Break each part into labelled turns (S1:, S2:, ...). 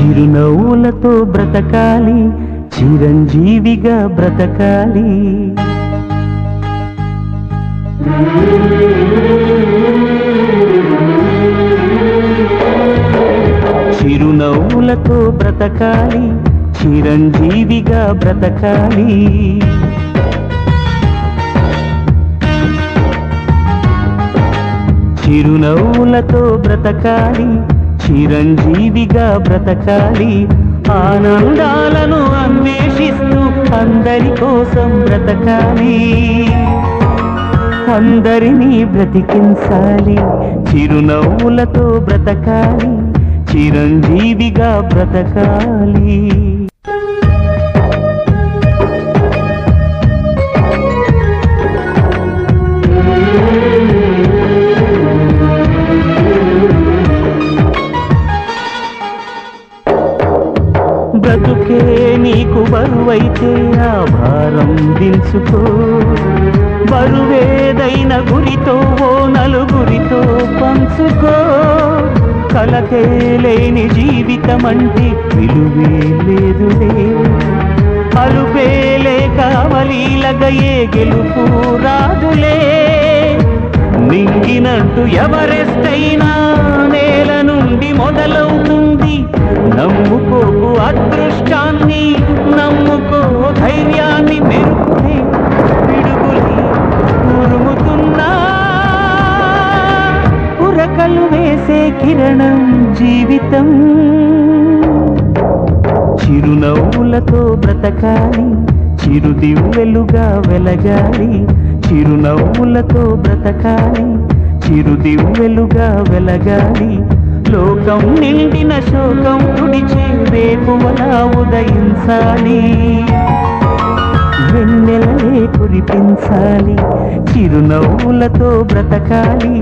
S1: చిరునవ్వులతో బ్రతకాలి చిరంజీవిగా బ్రతకాలి. చిరునవ్వులతో బ్రతకాలి చిరంజీవిగా బ్రతకాలి. చిరునవ్వులతో బ్రతకాలి చిరంజీవిగా బ్రతకాలి. ఆనందాలను అన్వేషిస్తూ అందరి కోసం బ్రతకాలి. అందరినీ బ్రతికించాలి. చిరునవ్వులతో బ్రతకాలి. చిరంజీవిగా బ్రతకాలి. బరువైతే ఆ భారం దించుకో బరువేదైన గురితో ఓ నలుగురితో పంచుకో. కలకే లేని జీవితం అంటే విలువే లేదులే. అలుపేలే కావలీలగయే గెలుపు రాదులే. మింగినట్టు ఎవరెస్టైనా నేల నుండి మొదలవుతుంది. నమ్ముకోకు అదృష్టాన్ని జీవితం. చిరునవ్వులతో బ్రతకాలి చిరుదివ్వెలుగా వెలగాలి. చిరునవ్వులతో బ్రతకాలి చిరుదివ్వెలుగా వెలగాలి. లోకం నిండిన శోకం తుడిచే రేపువలా ఉదయించాలి. వెన్నెలలే కురిపించాలి చిరునవ్వులతో బ్రతకాలి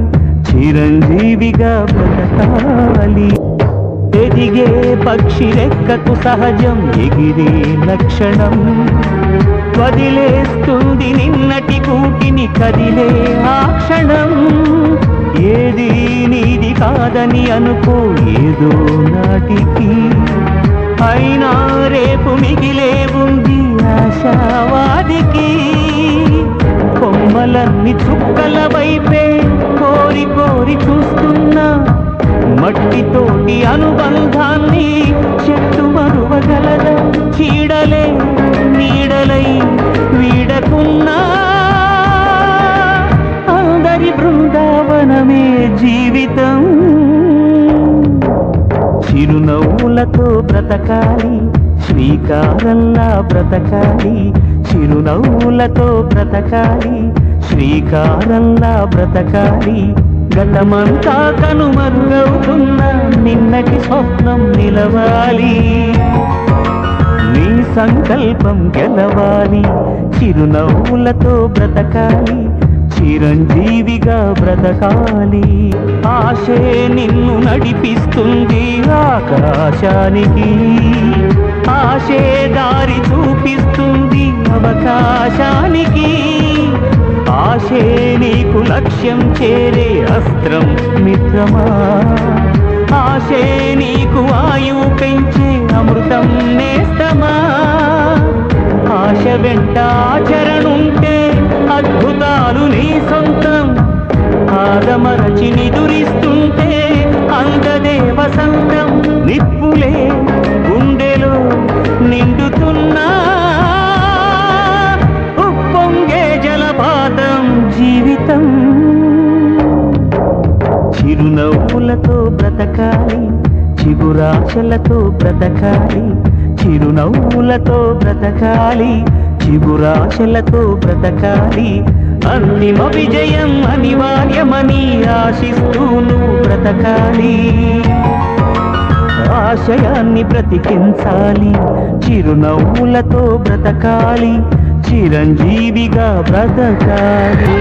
S1: చిరంజీవిగా బ్రతకాలి. ఎదిగే పక్షి రెక్కకు సహజం ఎగిరే లక్షణం. వదిలేస్తుంది నిన్నటి కూటిని కదిలే ఆ క్షణం. ఏది నీది కాదని అనుకో ఏదో నాటికి. అయినా రేపు మిగిలే ఉంది ఆశావాదికి. కొమ్మలన్నీ చుక్కల వైపే కోరి కోరి చూస్తున్నా. మట్టితోటి అనుబంధాన్ని చెట్టు మరువగలదా. చీడలే నీడలై వీడకున్నా. అందరి బృందావనమే జీవితం. చిరునవ్వులతో బ్రతకాలి శ్రీకారంలా బ్రతకాలి చిరునవ్వులతో బ్రతకాలి శ్రీకారంలా బ్రతకాలి గతమంతా కనుమరుగవుతున్న నిన్నటి స్వప్నం నిలవాలి. నీ సంకల్పం గెలవాలి. చిరునవ్వులతో బ్రతకాలి. చిరంజీవిగా బ్రతకాలి. ఆశే నిన్ను నడిపిస్తుంది ఆకాశానికి. ఆశే దారి చూపిస్తుంది అవకాశానికి. ఆశే నీకు లక్ష్యం చేరే అస్త్రం మిత్రమా? ఆశే నీకు ఆయువు పెంచే అమృతం నేస్తమా? ఆశ వెంట ఆచరణుంటే అద్భుతాలు నీ సొంతం. ఆదమరచి నిదురిస్తుంది చిరునవ్వులతో బ్రతకాలి చిగురాశలతో బ్రతకాలి చిరునవ్వులతో బ్రతకాలి చిగురాశలతో బ్రతకాలి. అన్నిమ విజయం అనివార్యమని ఆశిస్తూ నువ్వు బ్రతకాలి. ఆశయాన్ని బ్రతికించాలి చిరునవ్వులతో బ్రతకాలి చిరంజీవిగా బ్రతకాలి.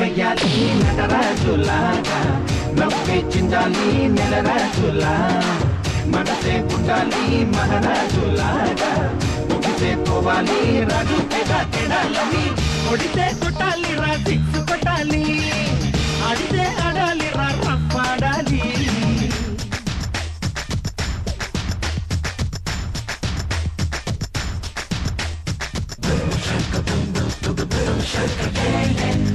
S2: చెయ్యాలి నటరాజులాగా నవ్వే చిందాలి నెలరాజులా మనసే పుట్టాలి మహారాజులాగా ముగిసే పోవాలి రాజు తెడా తెడాలని కొడితే కొట్టాలి రా సిక్స్ కొట్టాలి ఆడితే ఆడాలి రా రఫ్ ఆడాలి చెయ్యి ఉంది నీకు చెయ్యి కలిపేటందుకే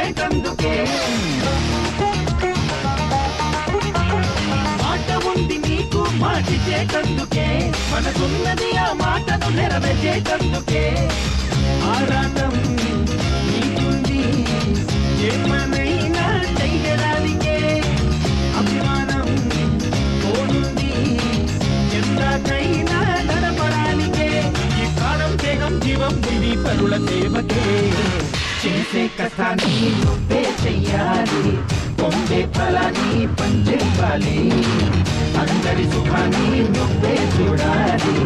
S2: వేటందుకే. మాట ఉంది నీకు మాటిచేటందుకే మనకున్నది ఆ మాటను నెరవేర్చేటందుకే. ఆరాటం నీకుంది ఏమనైనా కథాన్ని నువ్వే చెయ్యాలి. పొందే ఫలాన్ని పంచేయాలి అందరి సుఖాన్ని నువ్వే చూడాలి.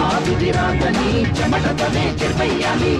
S2: ఆ విధి రాతని చెమటతోనే చెయ్యాలి